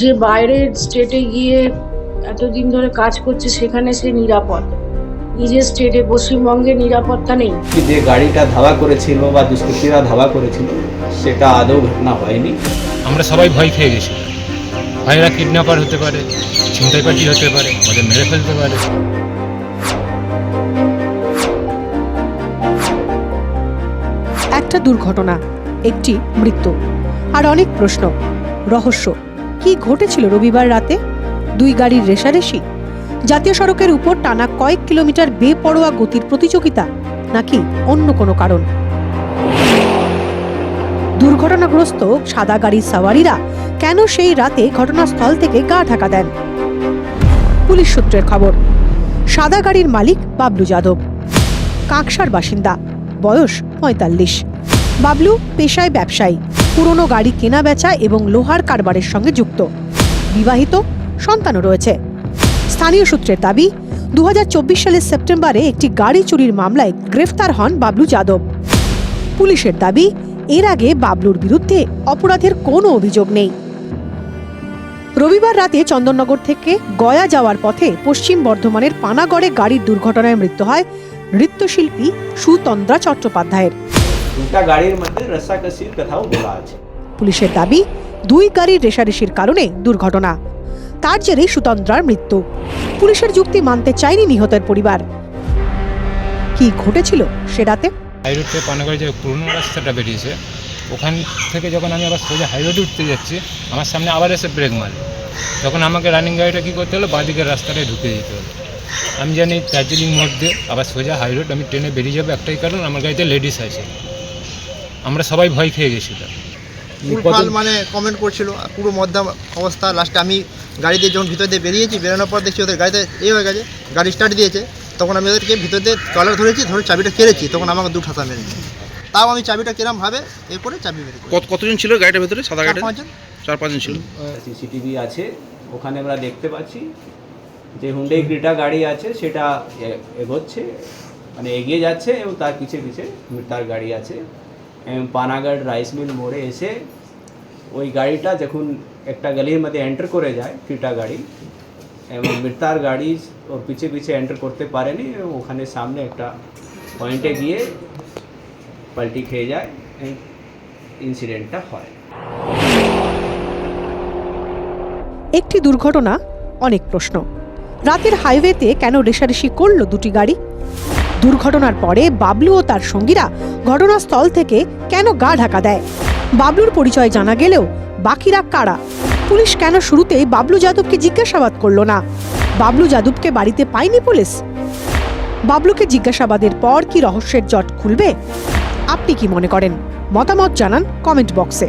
যে বাইরের স্টেটে গিয়ে এতদিন ধরে কাজ করছে সেখানে সে নিরাপদ। নিজের স্টেটে পশ্চিমবঙ্গে নিরাপত্তা নেই। কি যে গাড়িটা ধাওয়া করেছিল বা দুষ্কৃতীরা ধাওয়া করেছিল সেটা আদৌ ঘটনা হয়নি। আমরা সবাই ভয় খেয়ে গেছি। ভাইরা কিডন্যাপার হতে পারে ছিনতাইপাটি হতে পারে ওদের মেরে ফেলতে পারে। একটা দুর্ঘটনা একটি মৃত্যু আর অনেক প্রশ্ন রহস্য। কি ঘটেছিল রবিবার রাতে? দুই গাড়ির রেশারেশি? জাতীয় সড়কের উপর টানা কয়েক কিলোমিটার বেপরোয়া গতির প্রতিযোগিতা নাকি অন্য কোনো কারণ? দুর্ঘটনাগ্রস্ত সাদা গাড়ির সাওয়ারিরা কেন সেই রাতে ঘটনাস্থল থেকে গা ঢাকা দেন? পুলিশ সূত্রের খবর, সাদা গাড়ির মালিক বাবলু যাদব। কাকসার বাসিন্দা, বয়স পঁয়তাল্লিশ। বাবলু পেশায় ব্যবসায়ী। পুরনো গাড়ি কেনা, বেচা এবং লোহার কারবারের সঙ্গে যুক্ত। বিবাহিত, সন্তানও রয়েছে। স্থানীয় সূত্রের দাবি, দুহাজার চব্বিশ সালের সেপ্টেম্বরে একটি গাড়ি চুরির মামলায় গ্রেফতার হন বাবলু যাদব। পুলিশের দাবি, এর আগে বাবলুর বিরুদ্ধে অপরাধের কোনো অভিযোগ নেই। রবিবার রাতে চন্দননগর থেকে গয়া যাওয়ার পথে পশ্চিম বর্ধমানের পানাগড়ে গাড়ির দুর্ঘটনায় মৃত্যু হয় নৃত্যশিল্পী সুতন্দ্রা চট্টোপাধ্যায়ের। দুটা গাড়ির মধ্যে রসাকসির কথাও বলা আছে। পুলিশের দাবি দুই গাড়ির রেশারেশির কারণে দুর্ঘটনা। তার জেরেই সুতন্দ্রার মৃত্যু। পুলিশের যুক্তি মানতে চায়নি নিহতের পরিবার। কি ঘটেছিল সে রাতে? হাইরোড থেকে পানাগড়ে যে পুরনো রাস্তাটা বেরিয়েছে ওখান থেকে যখন আমি আবার সোজা হাইরোডে উঠতে যাচ্ছি আমার সামনে আবার এসে ব্রেক মারে। তখন আমাকে রানিং গাড়িটা কী করতে হলো? বাঁদিকের রাস্তাটায় ঢুকে দিতে হলো। আমি জানি দার্জিলিং মোড় দিয়ে আবার সোজা হাইরোড আমি ট্রেনে বেরিয়ে যাব একটাই কারণ আমার গাড়িতে লেডিস আছে। আমরা সবাই ভয় খেয়ে গেছিলাম। ফুলফাল মানে কমেন্ট করছিল পুরো মধ্যম অবস্থা। লাস্টে আমি গাড়ি দিয়ে যখন ভিতর দিয়ে বেরিয়েছি বেরোনোর পর দেখছি ওদের গাড়িতে এ হয়ে গেছে গাড়ি স্টার্ট দিয়েছে। তখন আমি ওদেরকে ভিতর দিয়ে টলার ধরেছি ধরে চাবিটা কেড়েছি তখন আমাকে দু ঠাসা মেরেছে। তাও আমি চাবিটা কেরাম ভাবে এ করে চাবি বের করি কত কতজন ছিল গাড়িটার ভেতরে? সাদা পাঁচজন চার পাঁচজন ছিল। সিসিটিভি আছে ওখানে আমরা দেখতে পাচ্ছি যে হুন্ডাই ক্রিটা গাড়ি আছে সেটা এগোচ্ছে মানে এগিয়ে যাচ্ছে এবং তার পিছে পিছে তার গাড়ি আছে। পানাগড় রাইস মিল মোড়ে এসে ওই গাড়িটা যখন একটা গলির মধ্যে এন্টার করে যায় ক্রিটা গাড়ি, এবং মৃতার গাড়ি ওর পিছে পিছে এন্টার করতে পারেনি ওখানে সামনে একটা পয়েন্টে গিয়ে পাল্টি খেয়ে যায় ইনসিডেন্টটা হয়। একটি দুর্ঘটনা, অনেক প্রশ্ন। রাতের হাইওয়েতে কেন রেশারেশি করল দুটি গাড়ি? দুর্ঘটনার পরে বাবলু ও তার সঙ্গীরা ঘটনাস্থল থেকে কেন গা ঢাকা দেয়? বাবলুর পরিচয় জানা গেলেও বাকিরা কারা? পুলিশ কেন শুরুতেই বাবলু যাদবকে জিজ্ঞাসাবাদ করল না? বাবলু যাদবকে বাড়িতে পায়নি পুলিশ? বাবলুকে জিজ্ঞাসাবাদের পর কি রহস্যের জট খুলবে? আপনি কি মনে করেন? মতামত জানান কমেন্ট বক্সে।